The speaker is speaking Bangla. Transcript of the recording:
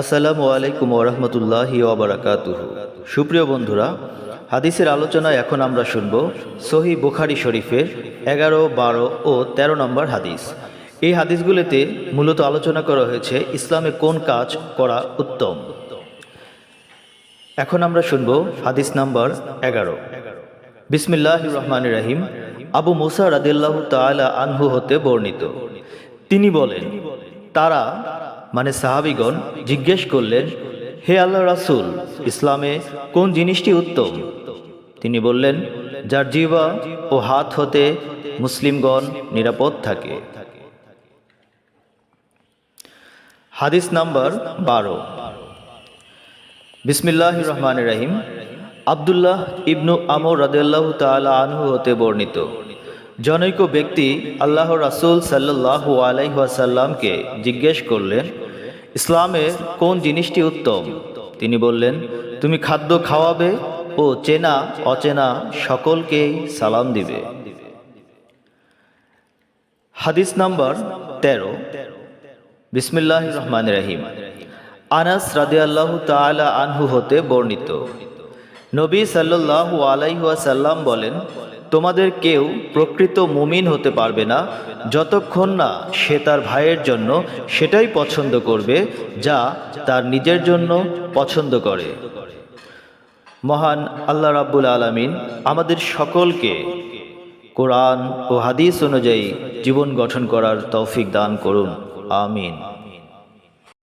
আসসালামু আলাইকুম ওরহমতুল্লাহি ওবরাকাতুহ সুপ্রিয় বন্ধুরা, হাদিসের আলোচনায় এখন আমরা শুনব সহি বুখারি শরীফের এগারো, বারো ও ১৩ নম্বর হাদিস। এই হাদিসগুলিতে মূলত আলোচনা করা হয়েছে ইসলামে কোন কাজ করা উত্তম। এখন আমরা শুনব হাদিস নাম্বার এগারো। বিসমিল্লাহ রহমান রাহিম। আবু মুসা রাদিল্লাহ তালা আনহু হতে বর্ণিত। তিনি বলেন, তারা মানে সাহাবিগণ জিজ্ঞেস করলেন, হে আল্লাহ রাসূল, ইসলামে কোন জিনিসটি উত্তম? তিনি বললেন, যার জিবা ও হাত হতে মুসলিমগণ নিরাপদ থাকে। হাদিস নাম্বার বারো। বিসমিল্লাহ রহমান রাহিম। আবদুল্লাহ ইবনু আমর রাদেল্লাহ তালা আনহু হতে বর্ণিত। জনৈক ব্যক্তি আল্লাহ রাসুল সাল্লাহু আলাইহাসাল্লামকে জিজ্ঞেস করলেন ইসলামের কোন জিনিসটি উত্তম? তিনি বললেন, তুমি খাদ্য খাওয়াবে ও চেনা, অচেনা সকলকেই সালাম দিবে। হাদিস নাম্বার তেরো। বিসমিল্লাহ রহমান রহিম। আনাস রাদিয়াল্লাহু তাআলা আনহু হতে বর্ণিত। নবী সাল্লাল্লাহু আলাইহি ওয়াসাল্লাম বলেন, তোমাদের কেউ প্রকৃত মুমিন হতে পারবে না, যতক্ষণ না সে তার ভাইয়ের জন্য সেটাই পছন্দ করবে, যা তার নিজের জন্য পছন্দ করে। মহান আল্লাহ রাব্বুল আলামিন আমাদের সকলকে কোরআন ও হাদিস অনুযায়ী জীবন গঠন করার তৌফিক দান করুন। আমিন।